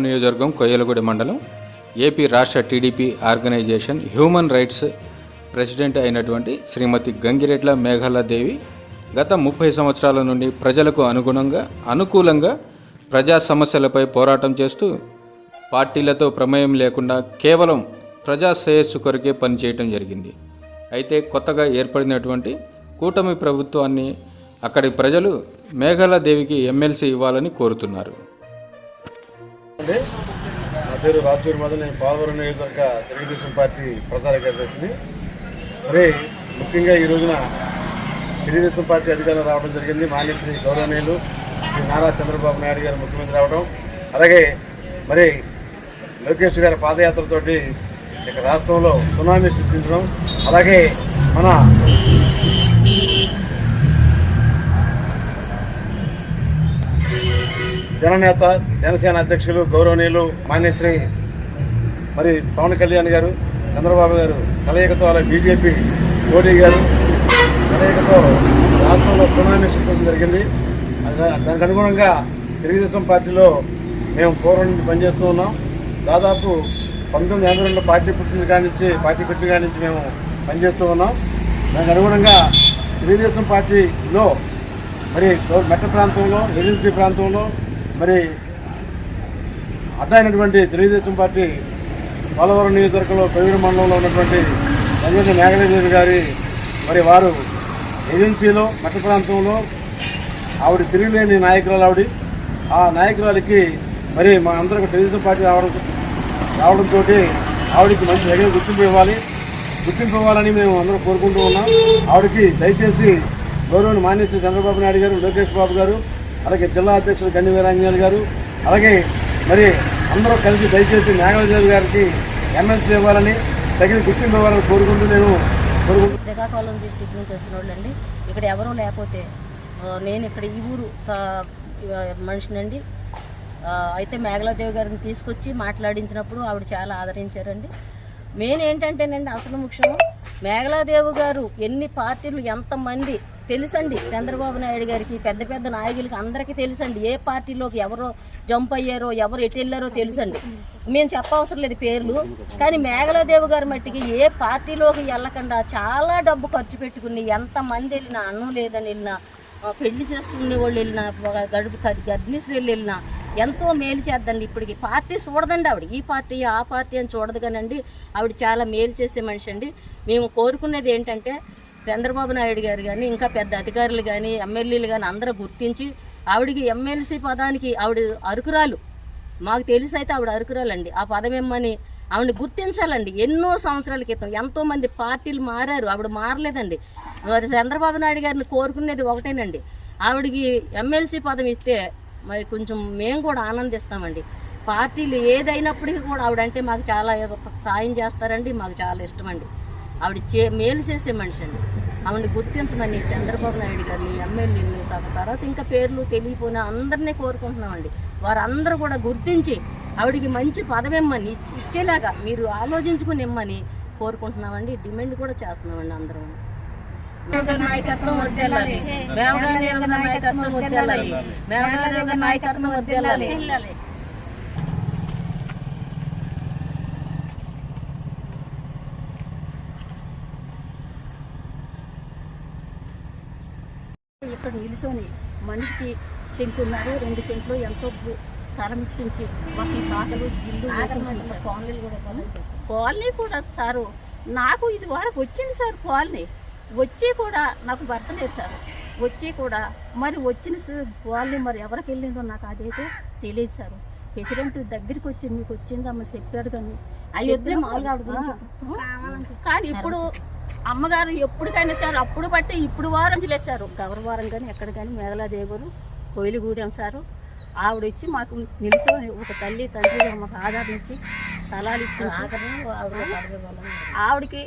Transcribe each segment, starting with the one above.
శ్రీకాకుళం నియోజకవర్గం కొయ్యలగూడెం మండలం. ఏపీ రాష్ట్ర TDP organisation human rights president అయినటువంటి శ్రీమతి గంగిరెడ్ల మేఘాలదేవి గత ముప్పై సంవత్సరాల నుండి ప్రజలకు అనుగుణంగా అనుకూలంగా ప్రజా సమస్యలపై పోరాటం చేస్తూ పార్టీలతో ప్రమేయం లేకుండా కేవలం ప్రజా శ్రేయస్సు కొరకే పనిచేయటం జరిగింది. అయితే కొత్తగా ఏర్పడినటువంటి కూటమి ప్రభుత్వాన్ని అక్కడి ప్రజలు మేఘాలదేవికి ఎమ్మెల్సీ ఇవ్వాలని కోరుతున్నారు. అండి నా పేరు రాజూరి మదన్ నేను పోలవరం నియోజకవర్గ తెలుగుదేశం పార్టీ ప్రచార కార్యదర్శిని. మరి ముఖ్యంగా ఈ రోజున తెలుగుదేశం పార్టీ అధికారంలో రావడం జరిగింది. మాన్యశ్రీ గౌరవనీయులు శ్రీ నారా చంద్రబాబు నాయుడు గారు ముఖ్యమంత్రి రావడం. అలాగే మరి లోకేష్ గారి పాదయాత్రతోటి ఇక రాష్ట్రంలో సునామీ సృష్టించడం. అలాగే మన జననేత జనసేన అధ్యక్షులు గౌరవనీయులు మాన్యశ్రీ మరి పవన్ కళ్యాణ్ గారు చంద్రబాబు గారు కలయికతో అలా బీజేపీ మోడీ గారు కలయికతో రాష్ట్రంలో సునామీ సృష్టించడం జరిగింది. దానికి అనుగుణంగా తెలుగుదేశం పార్టీలో మేము పూర్వం నుంచి పనిచేస్తూ ఉన్నాం. దాదాపు పంతొమ్మిది ఎనభై రెండు పార్టీ పుట్టిన కాడి నుంచి పార్టీ పెట్టిన కాడి నుంచి మేము పనిచేస్తూ ఉన్నాం. దానికి అనుగుణంగా తెలుగుదేశం పార్టీలో మరి మెట్ట ప్రాంతంలో ఏజెన్సీ ప్రాంతంలో మరి అడ్డైనటువంటి తెలుగుదేశం పార్టీ పోలవరం నియోజకవర్గంలో ప్రవీణ మండలంలో ఉన్నటువంటి సంజయ్ నాగరాజు గారి మరి వారు ఏజెన్సీలో మెట్ట ప్రాంతంలో ఆవిడ తిరిగిలేని నాయకురాలు ఆవిడ. ఆ నాయకురాలకి మరి మా అందరికి తెలుగుదేశం పార్టీ రావడం రావడంతో ఆవిడకి మంచి దగ్గర గుర్తింపు ఇవ్వాలి. గుర్తింపు ఇవ్వాలని మేము అందరం కోరుకుంటూ ఉన్నాం. ఆవిడకి దయచేసి గౌరవ మాన్యశ్రీ చంద్రబాబు నాయుడు గారు లోకేష్ బాబు గారు అలాగే జిల్లా అధ్యక్షుడు గండి వీరాంజనేయులు గారు అలాగే మరి అందరూ కలిసి దయచేసి నాగరాజు గారికి ఎమ్మెల్సీ ఇవ్వాలని తగిన గుర్తింపు ఇవ్వాలని కోరుకుంటూ నేను కోరుకుంటూ శ్రీకాకుళం డిస్టిక్ నుంచి వచ్చిన వాళ్ళండి. ఇక్కడ ఎవరూ లేకపోతే నేను ఇక్కడ ఈ ఊరు మనిషినండి. అయితే మేఘలాదేవి గారిని తీసుకొచ్చి మాట్లాడించినప్పుడు ఆవిడ చాలా ఆదరించారండి. మెయిన్ ఏంటంటేనండి అసలు ముఖ్యం మేఘలాదేవి గారు ఎన్ని పార్టీలు ఎంతమంది తెలుసండి చంద్రబాబు నాయుడు గారికి పెద్ద పెద్ద నాయకులకి అందరికీ తెలుసండి. ఏ పార్టీలోకి ఎవరో జంప్ అయ్యారో ఎవరు ఎటు వెళ్ళారో తెలుసండి. మేము చెప్పవసరం లేదు పేర్లు కానీ మేఘలాదేవి గారి మట్టికి ఏ పార్టీలోకి వెళ్ళకుండా చాలా డబ్బు ఖర్చు పెట్టుకుని ఎంతమంది వెళ్ళినా అన్నం లేదని వెళ్ళినా పెళ్ళి చేసుకునే వాళ్ళు వెళ్ళినా ఒక గడుపు వెళ్ళి వెళ్ళినా ఎంతో మేలు చేద్దండి ఇప్పటికి. పార్టీ చూడదండి ఆవిడ. ఈ పార్టీ ఆ పార్టీ అని చూడదు కానండి ఆవిడ చాలా మేలు చేసే మనిషి అండి. మేము కోరుకునేది ఏంటంటే చంద్రబాబు నాయుడు గారు కానీ ఇంకా పెద్ద అధికారులు కానీ ఎమ్మెల్యేలు కానీ అందరూ గుర్తించి ఆవిడికి ఎమ్మెల్సీ పదానికి ఆవిడ అరుకురాలు. మాకు తెలిసి అయితే ఆవిడ అరుకురాలండి. ఆ పదం ఇమ్మని ఆవిడని గుర్తించాలండి. ఎన్నో సంవత్సరాల క్రితం ఎంతోమంది పార్టీలు మారారు. ఆవిడ మారలేదండి. మరి చంద్రబాబు నాయుడు గారిని కోరుకునేది ఒకటేనండి. ఆవిడికి ఎమ్మెల్సీ పదం ఇస్తే మరి కొంచెం మేము కూడా ఆనందిస్తామండి. పార్టీలు ఏదైనప్పటికీ కూడా ఆవిడంటే మాకు చాలా సాయం చేస్తారండి. మాకు చాలా ఇష్టమండి. ఆవిడ చే మేలు చేసే మనిషి అండి ఆవిడని గుర్తించమని చంద్రబాబు నాయుడు గారిని ఎమ్మెల్యేని తర్వాత ఇంకా పేర్లు తెలియపోయినా అందరినీ కోరుకుంటున్నామండి. వారందరూ కూడా గుర్తించి ఆవిడికి మంచి పదవిమ్మని ఇమ్మని ఇచ్చేలాగా మీరు ఆలోచించుకుని ఇమ్మని కోరుకుంటున్నామండి. డిమాండ్ కూడా చేస్తున్నామండి అందరం. నాయకత్వం వద్దెళ్ళాలి. మేమగానే నాయకత్వం వద్దెళ్ళాలి. మేమగానే నాయకత్వం వద్దెళ్ళాలి. ఇక్కడ నిలుచొని మనిషికి సెంటు ఉన్నారు రెండు సెంట్లు ఎంతో భూ- తరం ఇప్పించి మాకు ఈ సాకలు ఇల్లు కాలనీలు కూడా కాలనీ. కూడా సారు నాకు ఇది వరకు వచ్చింది సార్ కాలనీ. వచ్చి కూడా నాకు భర్త లేదు సార్. వచ్చి కూడా మరి వచ్చిన కాలనీ మరి ఎవరికి వెళ్ళిందో నాకు అదైతే తెలియదు సార్. ప్రెసిడెంట్ దగ్గరికి వచ్చి మీకు వచ్చిందమ్మ చెప్పాడు కానీ మామూలుగా చెప్పు. కానీ ఇప్పుడు అమ్మగారు ఎప్పటికైనా సార్ అప్పుడు బట్టి ఇప్పుడు వారం చేశారు గౌరవారం కానీ ఎక్కడ కానీ మేఘలాదేవి గారు కోయిలిగూడెం సారు ఆవిడ వచ్చి మాకు నిలిచి ఒక తల్లి తండ్రిగా మాకు ఆదరించి స్థలాలు ఇచ్చి ఆవిడకి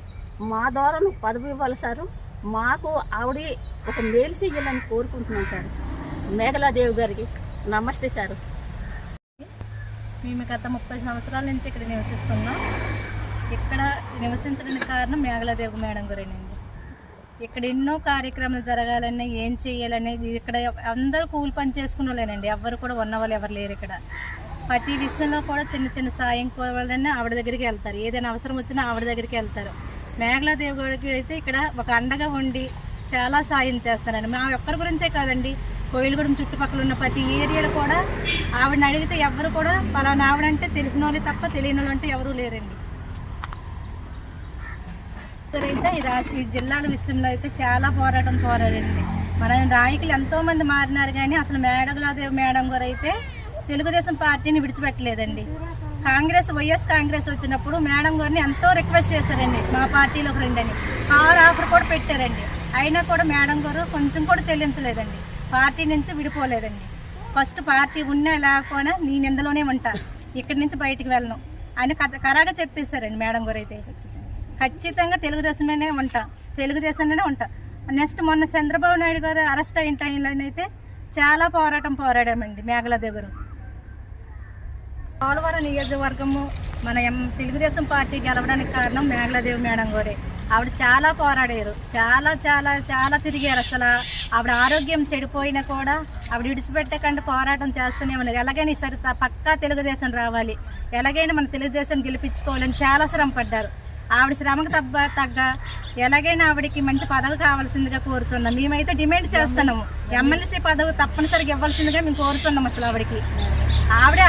మా ద్వారా నువ్వు పదవి ఇవ్వాలి సారు. మాకు ఆవిడ ఒక మేలు చెయ్యాలని కోరుకుంటున్నాం సార్. మేఘలాదేవి గారికి నమస్తే సారు. మేము గత ముప్పై సంవత్సరాల నుంచి ఇక్కడ నివసిస్తున్నాం. ఇక్కడ నివసించడానికి కారణం మేఘలాదేవి మేడం గురేనండి. ఇక్కడ ఎన్నో కార్యక్రమాలు జరగాలని ఏం చేయాలనేది ఇక్కడ అందరూ కూలి పని చేసుకున్న వాళ్ళేనండి. ఎవరు కూడా ఉన్న వాళ్ళు ఎవరు లేరు ఇక్కడ. ప్రతి విషయంలో కూడా చిన్న చిన్న సాయం కోవాలని ఆవిడ దగ్గరికి వెళ్తారు. ఏదైనా అవసరం వచ్చినా ఆవిడ దగ్గరికి వెళ్తారు. మేఘలాదేవి గారికి అయితే ఇక్కడ ఒక అండగా ఉండి చాలా సాయం చేస్తారండి. మా ఒక్కరి గురించే కాదండి. కోయిలగూడెం చుట్టుపక్కల ఉన్న ప్రతి ఏరియాలో కూడా ఆవిడని అడిగితే ఎవరు కూడా పలానా ఆవిడంటే తెలిసిన వాళ్ళే తప్ప తెలియని వాళ్ళు అంటే ఎవరూ లేరండి. అయితే ఈ రాష్ట్ర ఈ జిల్లాల విషయంలో అయితే చాలా పోరాటం పోరాడండి. మన నాయకులు ఎంతోమంది మారినారు కానీ అసలు మేడగులాదేవి మేడం గారు అయితే తెలుగుదేశం పార్టీని విడిచిపెట్టలేదండి. కాంగ్రెస్ వైఎస్ కాంగ్రెస్ వచ్చినప్పుడు మేడం గారిని ఎంతో రిక్వెస్ట్ చేశారండి. మా పార్టీలోకి రండి ఆరు ఆఫర్ కూడా పెట్టారండి. అయినా కూడా మేడం గారు కొంచెం కూడా చెల్లించలేదండి. పార్టీ నుంచి విడిపోలేదండి. ఫస్ట్ పార్టీ ఉన్నా లేకపోయినా నేను ఇందులోనే ఉంటాను ఇక్కడి నుంచి బయటికి వెళ్ళను. అని కథ కరాగా చెప్పేశారండి మేడం గారు అయితే. ఖచ్చితంగా తెలుగుదేశంలోనే ఉంటా. తెలుగుదేశంలోనే ఉంటా. నెక్స్ట్ మొన్న చంద్రబాబు నాయుడు గారు అరెస్ట్ అయిన టైంలోనైతే చాలా పోరాటం పోరాడామండి మేఘల దగ్గర. పోలవరం నియోజకవర్గము మన ఎం తెలుగుదేశం పార్టీ గెలవడానికి కారణం మేఘలాదేవి మేడం గారే. ఆవిడ చాలా పోరాడారు. చాలా చాలా చాలా తిరిగారు అసలు. ఆవిడ ఆరోగ్యం చెడిపోయినా కూడా ఆవిడ విడిచిపెట్టకుండా పోరాటం చేస్తూనే ఉన్నారు. ఎలాగైనా ఈసారి పక్కా తెలుగుదేశం రావాలి. ఎలాగైనా మన తెలుగుదేశం గెలిపించుకోవాలని చాలా శ్రమ పడ్డారు ఆవిడ శ్రమకు తగ్గ తగ్గ ఎలాగైనా ఆవిడకి మంచి పదవి కావాల్సిందిగా కోరుతున్నాం మేమైతే డిమాండ్ చేస్తున్నాము. ఎమ్మెల్సీ పదవి తప్పనిసరిగా ఇవ్వాల్సిందిగా మేము కోరుతున్నాం అసలు ఆవిడకి. ఆవిడే